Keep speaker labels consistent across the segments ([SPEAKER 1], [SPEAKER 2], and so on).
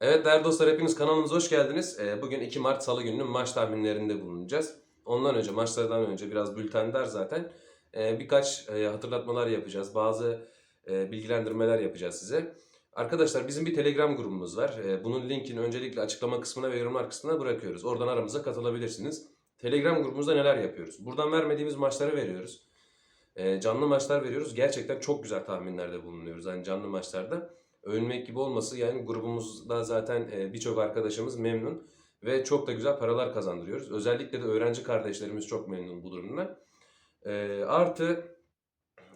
[SPEAKER 1] Evet değerli dostlar hepiniz kanalımıza hoş geldiniz. Ee, Bugün 2 Mart Salı gününün maç tahminlerinde bulunacağız. Ondan önce maçlardan önce biraz bültenler zaten. Ee, Birkaç e, hatırlatmalar yapacağız. Bazı e, bilgilendirmeler yapacağız size. Arkadaşlar bizim bir Telegram grubumuz var. Ee, Bunun linkini öncelikle açıklama kısmına ve yorumlar kısmına bırakıyoruz. Oradan aramıza katılabilirsiniz. Telegram grubumuzda neler yapıyoruz? Buradan vermediğimiz maçları veriyoruz. Canlı maçlar veriyoruz. Gerçekten çok güzel tahminlerde bulunuyoruz. Yani canlı maçlarda övünmek gibi olması yani grubumuzda zaten e, birçok arkadaşımız memnun ve çok da güzel paralar kazandırıyoruz. Özellikle de öğrenci kardeşlerimiz çok memnun bu durumdan. E, artı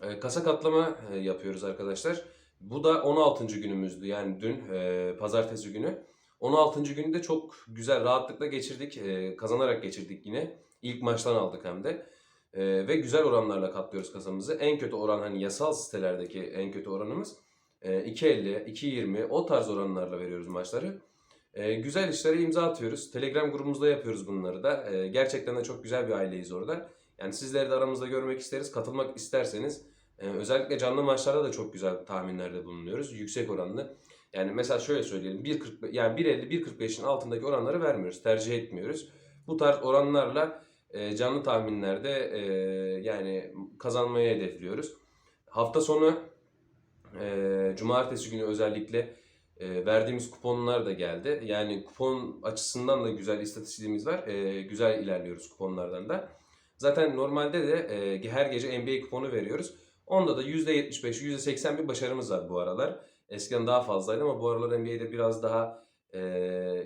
[SPEAKER 1] e, kasa katlama e, yapıyoruz arkadaşlar. Bu da 16. günümüzdü yani dün e, pazartesi günü. 16. günü de çok güzel rahatlıkla geçirdik. Kazanarak geçirdik yine. İlk maçtan aldık hem de. E, ve güzel oranlarla katlıyoruz kasamızı. En kötü oran hani yasal sitelerdeki en kötü oranımız 2.50, 2.20 o tarz oranlarla veriyoruz maçları. E, güzel işlere imza atıyoruz. Telegram grubumuzda yapıyoruz bunları da. E, gerçekten de çok güzel bir aileyiz orada. Yani sizleri de aramızda görmek isteriz. Katılmak isterseniz e, özellikle canlı maçlarda da çok güzel tahminlerde bulunuyoruz. Yüksek oranlı. Yani mesela şöyle söyleyelim. 1.40 yani 1.50 1.45'in altındaki oranları vermiyoruz. Tercih etmiyoruz. Bu tarz oranlarla e, canlı tahminlerde e, yani kazanmayı hedefliyoruz. Hafta sonu e, cumartesi günü özellikle e, verdiğimiz kuponlar da geldi. Yani kupon açısından da güzel istatistiğimiz var. E, güzel ilerliyoruz kuponlardan da. Zaten normalde de e, her gece NBA kuponu veriyoruz. Onda da %75, %80 bir başarımız var bu aralar. Eskiden daha fazlaydı ama bu aralar NBA'de biraz daha e,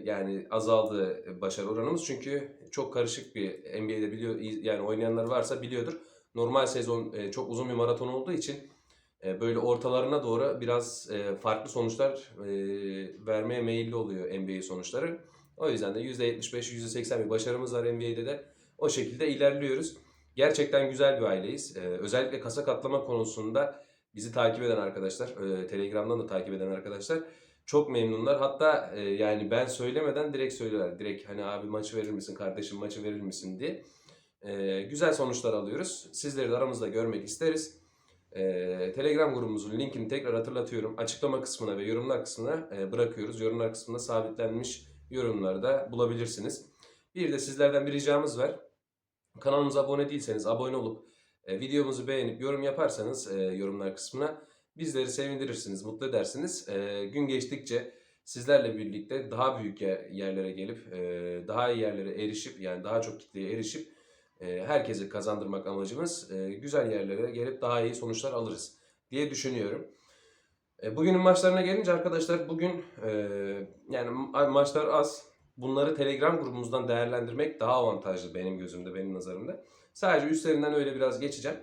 [SPEAKER 1] yani azaldı başarı oranımız. Çünkü çok karışık bir NBA'de biliyor yani oynayanlar varsa biliyordur. Normal sezon e, çok uzun bir maraton olduğu için böyle ortalarına doğru biraz e, farklı sonuçlar e, vermeye meyilli oluyor NBA sonuçları. O yüzden de %75, %80 bir başarımız var NBA'de de. O şekilde ilerliyoruz. Gerçekten güzel bir aileyiz. Özellikle kasa katlama konusunda bizi takip eden arkadaşlar, Telegram'dan da takip eden arkadaşlar çok memnunlar. Hatta yani ben söylemeden direkt söylüyorlar. Direkt hani abi maçı verir misin, kardeşim maçı verir misin diye. Güzel sonuçlar alıyoruz. Sizleri de aramızda görmek isteriz. Ee, Telegram grubumuzun linkini tekrar hatırlatıyorum. Açıklama kısmına ve yorumlar kısmına e, bırakıyoruz. Yorumlar kısmında sabitlenmiş yorumları da bulabilirsiniz. Bir de sizlerden bir ricamız var. Kanalımıza abone değilseniz abone olup e, videomuzu beğenip yorum yaparsanız e, yorumlar kısmına bizleri sevindirirsiniz, mutlu edersiniz. Gün geçtikçe sizlerle birlikte daha büyük yerlere gelip daha iyi yerlere erişip yani daha çok kitleye erişip e, herkese kazandırmak amacımız. E, güzel yerlere gelip daha iyi sonuçlar alırız diye düşünüyorum. E, bugünün maçlarına gelince arkadaşlar bugün yani maçlar az. Bunları Telegram grubumuzdan değerlendirmek daha avantajlı benim gözümde, benim nazarımda. Sadece üstlerinden öyle biraz geçeceğim.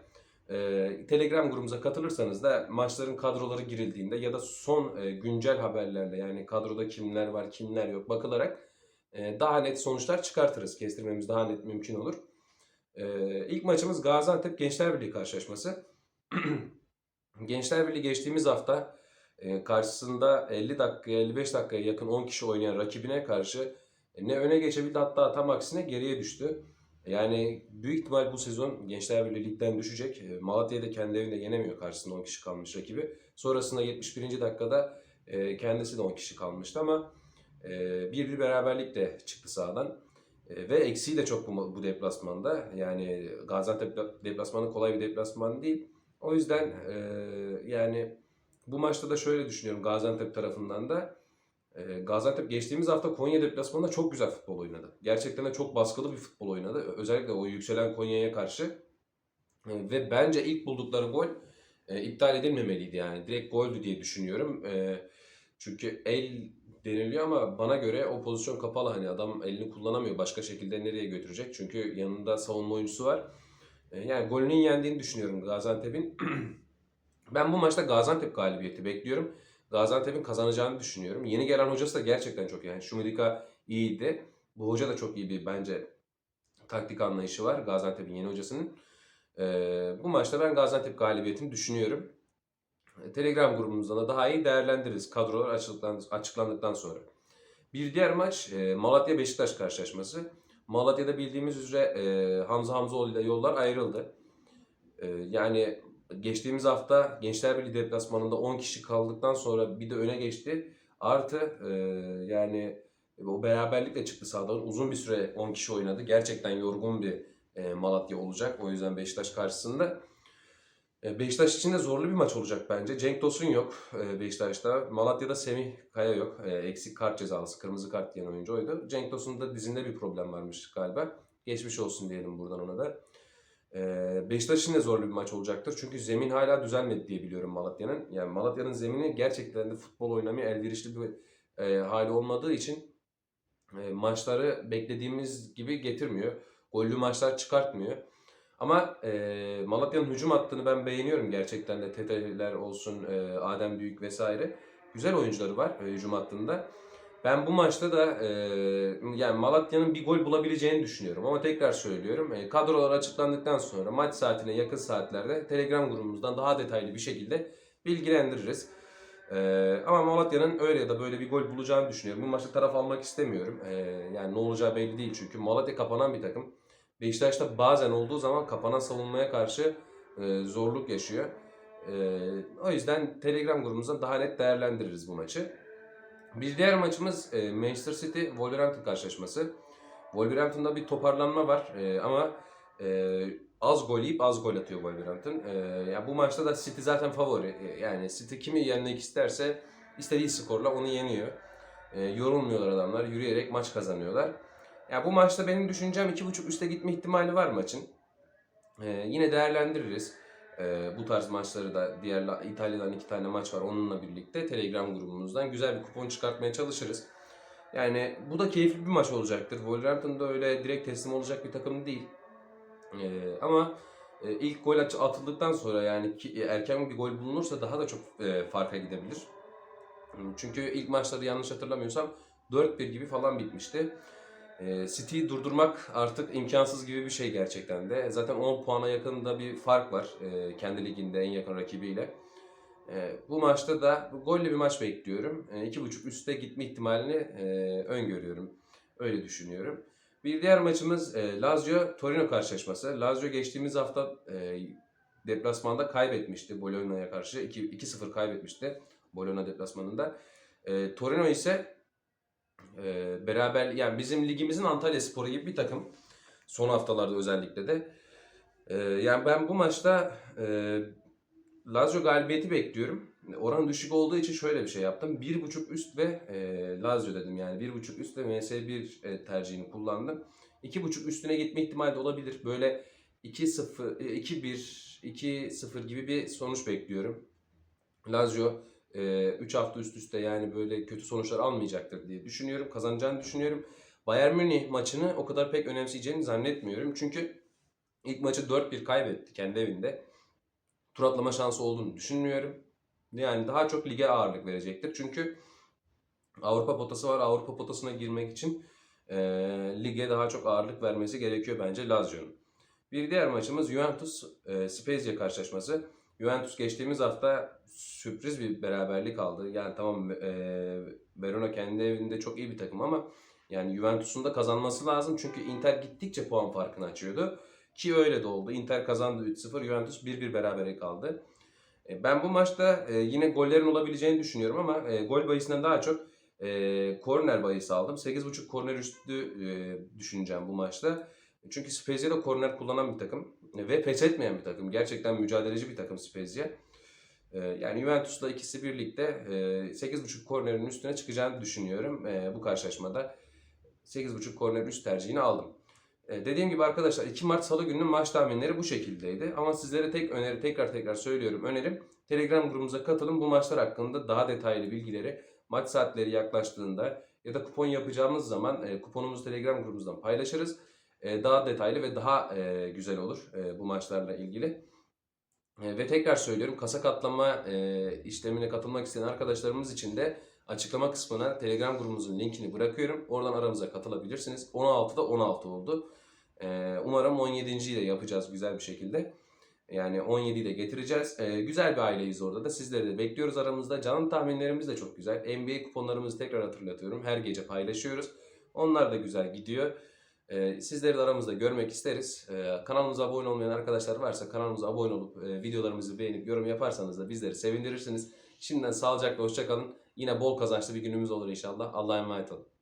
[SPEAKER 1] Telegram grubumuza katılırsanız da maçların kadroları girildiğinde ya da son güncel haberlerle yani kadroda kimler var kimler yok bakılarak daha net sonuçlar çıkartırız. Kestirmemiz daha net mümkün olur. Ee, ilk maçımız Gaziantep Gençler Birliği karşılaşması. Gençler Birliği geçtiğimiz hafta e, karşısında 50 dakikaya 55 dakikaya yakın 10 kişi oynayan rakibine karşı e, ne öne geçebildi hatta tam aksine geriye düştü. Yani büyük ihtimal bu sezon Gençler Birliği ligden düşecek. E, Malatya'da kendi evinde yenemiyor karşısında 10 kişi kalmış rakibi. Sonrasında 71. dakikada e, kendisi de 10 kişi kalmıştı ama bir bir beraberlik de çıktı sahadan. E, ve eksiği de çok bu, bu deplasmanda. Yani Gaziantep deplasmanı kolay bir deplasman değil. O yüzden e, yani bu maçta da şöyle düşünüyorum Gaziantep tarafından da. E, Gaziantep geçtiğimiz hafta Konya deplasmanında çok güzel futbol oynadı. Gerçekten de çok baskılı bir futbol oynadı. Özellikle o yükselen Konya'ya karşı. E, ve bence ilk buldukları gol e, iptal edilmemeliydi yani. Direkt goldü diye düşünüyorum. E, çünkü el deniliyor ama bana göre o pozisyon kapalı hani adam elini kullanamıyor başka şekilde nereye götürecek çünkü yanında savunma oyuncusu var. E, yani golünün yendiğini düşünüyorum Gaziantep'in. ben bu maçta Gaziantep galibiyeti bekliyorum. Gaziantep'in kazanacağını düşünüyorum. Yeni gelen hocası da gerçekten çok iyi. Yani Şumidika iyiydi. Bu hoca da çok iyi bir bence taktik anlayışı var Gaziantep'in yeni hocasının. Ee, bu maçta ben Gaziantep galibiyetini düşünüyorum. Telegram grubumuzdan da daha iyi değerlendiririz kadrolar açıklandıktan sonra. Bir diğer maç e, Malatya Beşiktaş karşılaşması. Malatya'da bildiğimiz üzere e, Hamza Hamzoğlu ile yollar ayrıldı. E, yani geçtiğimiz hafta Gençler Birliği deplasmanında 10 kişi kaldıktan sonra bir de öne geçti. Artı e, yani o beraberlikle çıktı sahadan. Uzun bir süre 10 kişi oynadı. Gerçekten yorgun bir e, Malatya olacak. O yüzden Beşiktaş karşısında. E, Beşiktaş için de zorlu bir maç olacak bence. Cenk Tosun yok e, Beşiktaş'ta. Malatya'da Semih Kaya yok. E, Eksik kart cezalısı, kırmızı kart diyen oyuncu oydu. Cenk Tosun'da dizinde bir problem varmış galiba. Geçmiş olsun diyelim buradan ona da. Beşiktaş için de zorlu bir maç olacaktır. Çünkü zemin hala düzelmedi diye biliyorum Malatya'nın. Yani Malatya'nın zemini gerçekten de futbol oynamaya elverişli bir hali olmadığı için maçları beklediğimiz gibi getirmiyor. Gollü maçlar çıkartmıyor. Ama e, Malatya'nın hücum hattını ben beğeniyorum gerçekten de. Tete'ler olsun, e, Adem Büyük vesaire. Güzel oyuncuları var e, hücum hattında. Ben bu maçta da e, yani Malatya'nın bir gol bulabileceğini düşünüyorum. Ama tekrar söylüyorum. E, kadrolar açıklandıktan sonra maç saatine yakın saatlerde Telegram grubumuzdan daha detaylı bir şekilde bilgilendiririz. E, ama Malatya'nın öyle ya da böyle bir gol bulacağını düşünüyorum. Bu maçta taraf almak istemiyorum. E, yani ne olacağı belli değil çünkü. Malatya kapanan bir takım. Beşiktaş'ta bazen olduğu zaman kapanan savunmaya karşı e, zorluk yaşıyor. E, o yüzden Telegram grubumuzdan daha net değerlendiririz bu maçı. Bir diğer maçımız e, Manchester City Wolverhampton karşılaşması. Wolverhampton'da bir toparlanma var e, ama e, az gol yiyip az gol atıyor Wolverhampton. E, ya bu maçta da City zaten favori. E, yani City kimi yenmek isterse istediği skorla onu yeniyor. E, yorulmuyorlar adamlar, yürüyerek maç kazanıyorlar. Ya bu maçta benim düşüncem 2.5 üste gitme ihtimali var maçın. Ee, yine değerlendiririz. Ee, bu tarz maçları da diğer İtalya'dan iki tane maç var onunla birlikte Telegram grubumuzdan güzel bir kupon çıkartmaya çalışırız. Yani bu da keyifli bir maç olacaktır. Wolverhampton da öyle direkt teslim olacak bir takım değil. Ee, ama e, ilk gol at- atıldıktan sonra yani ki, erken bir gol bulunursa daha da çok e, farka gidebilir. Çünkü ilk maçları yanlış hatırlamıyorsam 4-1 gibi falan bitmişti. E, City'yi durdurmak artık imkansız gibi bir şey gerçekten de. Zaten 10 puana yakında bir fark var e, kendi liginde en yakın rakibiyle. E, bu maçta da gollü bir maç bekliyorum. E, 2.5 üste gitme ihtimalini e, öngörüyorum. Öyle düşünüyorum. Bir diğer maçımız e, Lazio Torino karşılaşması. Lazio geçtiğimiz hafta deplasmanda kaybetmişti Bologna'ya karşı. 2 2-0 kaybetmişti Bologna deplasmanında. Torino ise e, beraber yani bizim ligimizin Antalya Sporu gibi bir takım. Son haftalarda özellikle de. E, yani ben bu maçta e, Lazio galibiyeti bekliyorum. Oran düşük olduğu için şöyle bir şey yaptım. 1.5 üst ve e, Lazio dedim yani 1.5 üst ve MS1 e, tercihini kullandım. 2.5 üstüne gitme ihtimali de olabilir. Böyle 2-0, e, 2-1, 2-0 gibi bir sonuç bekliyorum. Lazio 3 hafta üst üste yani böyle kötü sonuçlar almayacaktır diye düşünüyorum. Kazanacağını düşünüyorum. Bayern Münih maçını o kadar pek önemseyeceğini zannetmiyorum. Çünkü ilk maçı 4-1 kaybetti kendi evinde. Tur atlama şansı olduğunu düşünmüyorum. Yani daha çok lige ağırlık verecektir. Çünkü Avrupa potası var. Avrupa potasına girmek için e, lige daha çok ağırlık vermesi gerekiyor bence Lazio'nun. Bir diğer maçımız Juventus e, Spezia karşılaşması. Juventus geçtiğimiz hafta sürpriz bir beraberlik aldı. Yani tamam e, Verona kendi evinde çok iyi bir takım ama yani Juventus'un da kazanması lazım. Çünkü Inter gittikçe puan farkını açıyordu. Ki öyle de oldu. Inter kazandı 3-0, Juventus 1-1 berabere kaldı. E, ben bu maçta e, yine gollerin olabileceğini düşünüyorum ama e, gol bahisinden daha çok e, korner bahisi aldım. 8.5 korner üstü e, düşüneceğim bu maçta. Çünkü Spezia da korner kullanan bir takım ve pes etmeyen bir takım. Gerçekten mücadeleci bir takım Spezia. Ee, Yani Juventus'la ikisi birlikte e, 8.5 kornerin üstüne çıkacağını düşünüyorum e, bu karşılaşmada. 8.5 korner üst tercihini aldım. E, Dediğim gibi arkadaşlar 2 Mart Salı gününün maç tahminleri bu şekildeydi. Ama sizlere tek öneri tekrar tekrar söylüyorum önerim. Telegram grubumuza katılın. Bu maçlar hakkında daha detaylı bilgileri maç saatleri yaklaştığında ya da kupon yapacağımız zaman e, kuponumuzu Telegram grubumuzdan paylaşırız. E, daha detaylı ve daha e, güzel olur e, bu maçlarla ilgili. Ve tekrar söylüyorum kasa katlama işlemine katılmak isteyen arkadaşlarımız için de açıklama kısmına Telegram grubumuzun linkini bırakıyorum. Oradan aramıza katılabilirsiniz. 16'da 16 oldu. Umarım 17.yi de yapacağız güzel bir şekilde. Yani 17'yi de getireceğiz. E, güzel bir aileyiz orada da. Sizleri de bekliyoruz aramızda. Canlı tahminlerimiz de çok güzel. NBA kuponlarımızı tekrar hatırlatıyorum. Her gece paylaşıyoruz. Onlar da güzel gidiyor. Ee, sizleri de aramızda görmek isteriz. Ee, kanalımıza abone olmayan arkadaşlar varsa kanalımıza abone olup e, videolarımızı beğenip yorum yaparsanız da bizleri sevindirirsiniz. Şimdiden sağlıcakla hoşçakalın. Yine bol kazançlı bir günümüz olur inşallah. Allah'a emanet olun.